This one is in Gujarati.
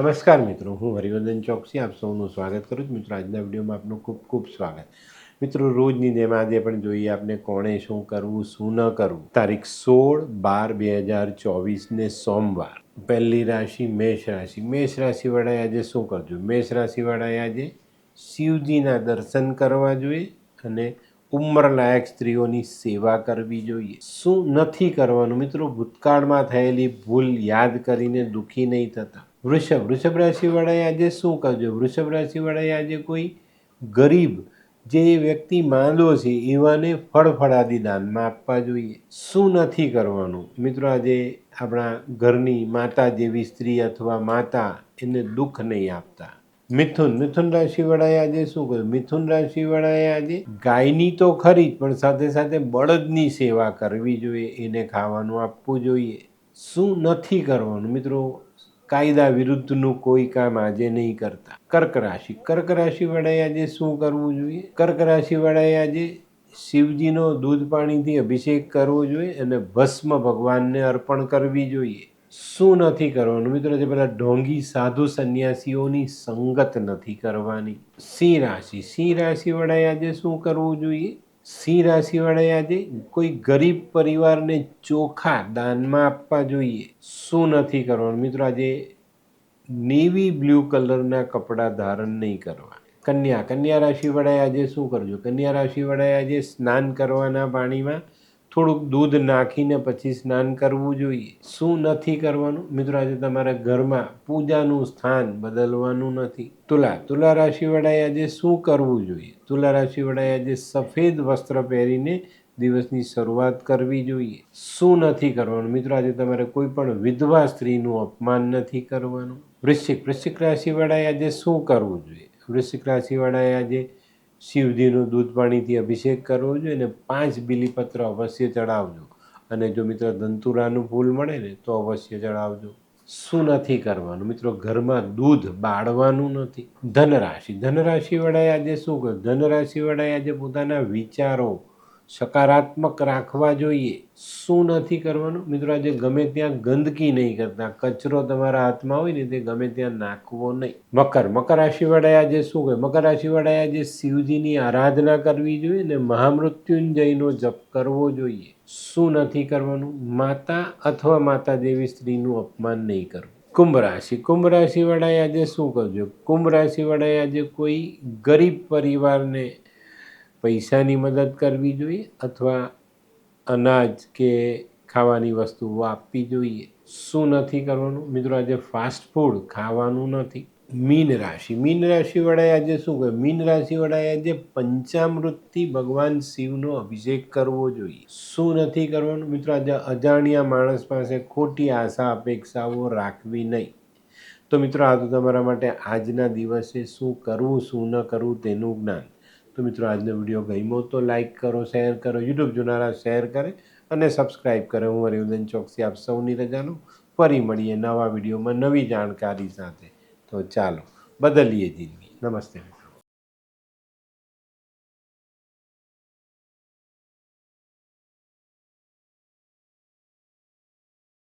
નમસ્કાર મિત્રો, હું હરિવર્ધન ચોકસી, આપ સૌનું સ્વાગત કરું છું. મિત્રો, આજના વિડીયોમાં આપનું ખૂબ ખૂબ સ્વાગત. મિત્રો, રોજની જેમ આજે પણ જોઈએ આપણે કોણે શું કરવું, શું ન કરવું. તારીખ સોળ બાર બે હજાર ચોવીસને સોમવાર. પહેલી રાશિ મેષ રાશિ. મેષ રાશિવાળાએ આજે શું કરજો? મેષ રાશિવાળાએ આજે શિવજીના દર્શન કરવા જોઈએ અને ઉંમરલાયક સ્ત્રીઓની સેવા કરવી જોઈએ. શું નથી કરવાનું? મિત્રો, ભૂતકાળમાં થયેલી ભૂલ યાદ કરીને દુઃખી નહીં થતા. વૃષભ. વૃષભ રાશિવાળાએ આજે શું કરજો વૃષભ રાશિવાળાએ આજે કોઈ ગરીબ જે વ્યક્તિ માંદો છે, એવાને ફળફળાદી દાનમાં આપવા જોઈએ. શું નથી કરવાનું? મિત્રો, આજે આપણા ઘરની માતા જેવી સ્ત્રી અથવા માતા એને દુઃખ નહીં આપતા. મિથુન. મિથુન રાશિવાળાએ આજે શું કર્યું મિથુન રાશિવાળાએ આજે ગાયની તો ખરી જ, પણ સાથે સાથે બળદની સેવા કરવી જોઈએ. એને ખાવાનું આપવું જોઈએ. શું નથી કરવાનું? મિત્રો કાયદા વિરુદ્ધનું કોઈ કામ આજે નહીં કરતા. કર્ક રાશિ. કર્ક રાશિવાળાએ આજે શું કરવું જોઈએ? કર્ક રાશિવાળાએ આજે શિવજીનો દૂધ પાણીથી અભિષેક કરવો જોઈએ અને ભસ્મ ભગવાનને અર્પણ કરવી જોઈએ. શું નથી કરવાનું? મિત્રો, જે પેલા ઢોંગી સાધુ સંન્યાસીઓની સંગત નથી કરવાની. સિંહ રાશિ. સિંહ રાશિવાળાએ આજે શું કરવું જોઈએ? સિંહ રાશિવાળાએ આજે કોઈ ગરીબ પરિવારને ચોખા દાનમાં આપવા જોઈએ. શું નથી કરવાનું? મિત્રો, આજે નેવી બ્લુ કલરના કપડાં ધારણ નહીં કરવા કન્યા કન્યા રાશિવાળાએ આજે શું કરજો? કન્યા રાશિવાળાએ આજે સ્નાન કરવાના પાણીમાં થોડુંક દૂધ નાખીને પછી સ્નાન કરવું જોઈએ. શું નથી કરવાનું? મિત્રો, આજે તમારા ઘરમાં પૂજાનું સ્થાન બદલવાનું નથી. તુલા તુલા રાશિવાળાએ આજે શું કરવું જોઈએ? તુલા રાશિવાળાએ આજે સફેદ વસ્ત્ર પહેરીને દિવસની શરૂઆત કરવી જોઈએ. શું નથી કરવાનું? મિત્રો, આજે તમારે કોઈ પણ વિધવા સ્ત્રીનું અપમાન નથી કરવાનું. વૃશ્ચિક વૃશ્ચિક રાશિવાળાએ આજે શું કરવું જોઈએ? વૃશ્ચિક રાશિવાળાએ આજે શિવજીનું દૂધ પાણીથી અભિષેક કરવો જોઈએ અને પાંચ બિલીપત્ર અવશ્ય ચડાવજો. અને જો મિત્રો ધંતુરાનું ફૂલ મળે ને, તો અવશ્ય ચડાવજો. શું નથી કરવાનું? મિત્રો ઘરમાં દૂધ બાળવાનું નથી. ધનરાશિ. ધનરાશિવાળાએ આજે શું કર્યું? ધનરાશિવાળાએ આજે પોતાના વિચારો સકારાત્મક રાખવા જોઈએ. શું નથી કરવાનું? મિત્રો, આજે ગમે ત્યાં ગંદકી નહીં કરતા. કચરો તમારા હાથમાં હોય ને, તે ગમે ત્યાં નાખવો નહીં. મકર. મકર રાશિવાળાએ આજે શું કહે? મકર રાશિવાળાએ આજે શિવજીની આરાધના કરવી જોઈએ ને મહામૃત્યુંજયનો જપ કરવો જોઈએ. શું નથી કરવાનું? માતા અથવા માતા દેવી સ્ત્રીનું અપમાન નહીં કરવું. કુંભ રાશિ. કુંભ રાશિવાળાએ આજે શું કરજો કુંભ રાશિવાળાએ આજે કોઈ ગરીબ પરિવારને પૈસાની મદદ કરવી જોઈએ અથવા અનાજ કે ખાવાની વસ્તુઓ આપવી જોઈએ? શું નથી કરવાનું? મિત્રો, આજે ફાસ્ટ ફૂડ ખાવાનું નથી. મીન રાશિ. મીન રાશિવાળાએ આજે શું કહે મીન રાશિવાળાએ આજે પંચામૃતથી ભગવાન શિવનો અભિષેક કરવો જોઈએ. શું નથી કરવાનું? મિત્રો, આજે અજાણ્યા માણસ પાસે ખોટી આશા, અપેક્ષાઓ રાખવી નહીં. તો મિત્રો, આ તો તમારા માટે આજના દિવસે શું કરવું, શું ન કરવું તેનું જ્ઞાન. તો મિત્રો, આજનો વીડિયો ગમ્યો તો લાઈક કરો શેર કરો યુટ્યુબ જોનારા શેર કરે અને સબસ્ક્રાઈબ કરે. હું હરિવદન ચોકસી આપ સૌની રજાનું ફરી મળીએ નવા વિડીયોમાં નવી જાણકારી સાથે. તો ચાલો, બદલીએ જિંદગી. નમસ્તે.